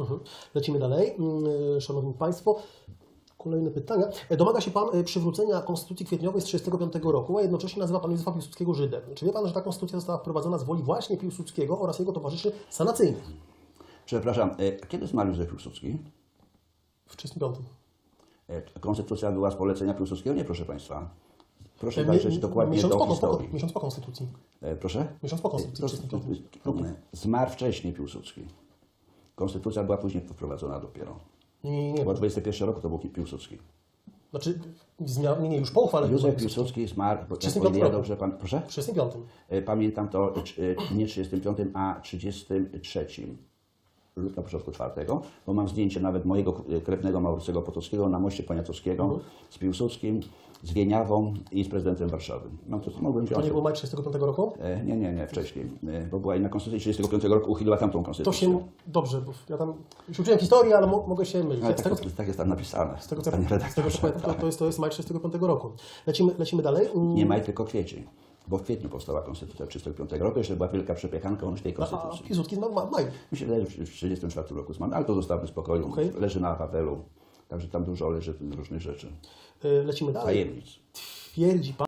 Mhm. Lecimy dalej. Mm, Szanowni Państwo, kolejne pytania. E, Domaga się Pan e, przywrócenia Konstytucji Kwietniowej z 1935 roku, a jednocześnie nazywa Pan Józefa Piłsudskiego Żydem. Czy wie Pan, że ta konstytucja została wprowadzona z woli właśnie Piłsudskiego oraz jego towarzyszy sanacyjnych Przepraszam, e, kiedy zmarł Józef Piłsudski? w 1935? E, Konstytucja była z polecenia Piłsudskiego? Nie, proszę Państwa. Proszę E, zajrzeć dokładnie do po, po, historii. miesiąc po Konstytucji. E, Proszę? Miesiąc po Konstytucji To- w 1935 to- Zmarł wcześniej Piłsudski. Konstytucja była później wprowadzona dopiero. Nie, nie. Bo 21 roku to był Piłsudski. Znaczy, zmia- nie, nie, już po uchwale Józef Piłsudski zmarł, bo- o 35 ile dobrze pan, proszę? w 1935. E, Pamiętam to e, nie 35, a 33 na początku czwartego, bo mam zdjęcie nawet mojego krewnego Maurycego Potockiego na moście Poniatowskiego Mhm. z Piłsudskim, z Wieniawą i z prezydentem Warszawy. No to mogłem To wziąć. nie był maj 1935 roku? E, Nie, nie, nie, wcześniej, e, bo była inna konstytucja 35 roku uchyliła tamtą To konstytucję. się, dobrze, bo ja tam już uczyłem historii, ale mo- mogę się mylić. Tak, tego, tak jest tam napisane, z tego, co, z tego, co pamiętam, to, to, jest, to jest maj 1935 roku. Lecimy, lecimy dalej. Mm, Nie maj, tylko kwiecień. Bo w kwietniu powstała konstytucja 35 roku, jeszcze była wielka przepychanka odnośnie tej No, A konstytucji. Piłsudski zmarł w ma- maju. Mi się wydaje, że w 1934 roku zmarł, ale to zostawmy spokoju. Okej. Leży na papelu, także tam dużo leży różnych rzeczy. Y, Lecimy dalej. Tajemnic. Twierdzi pan,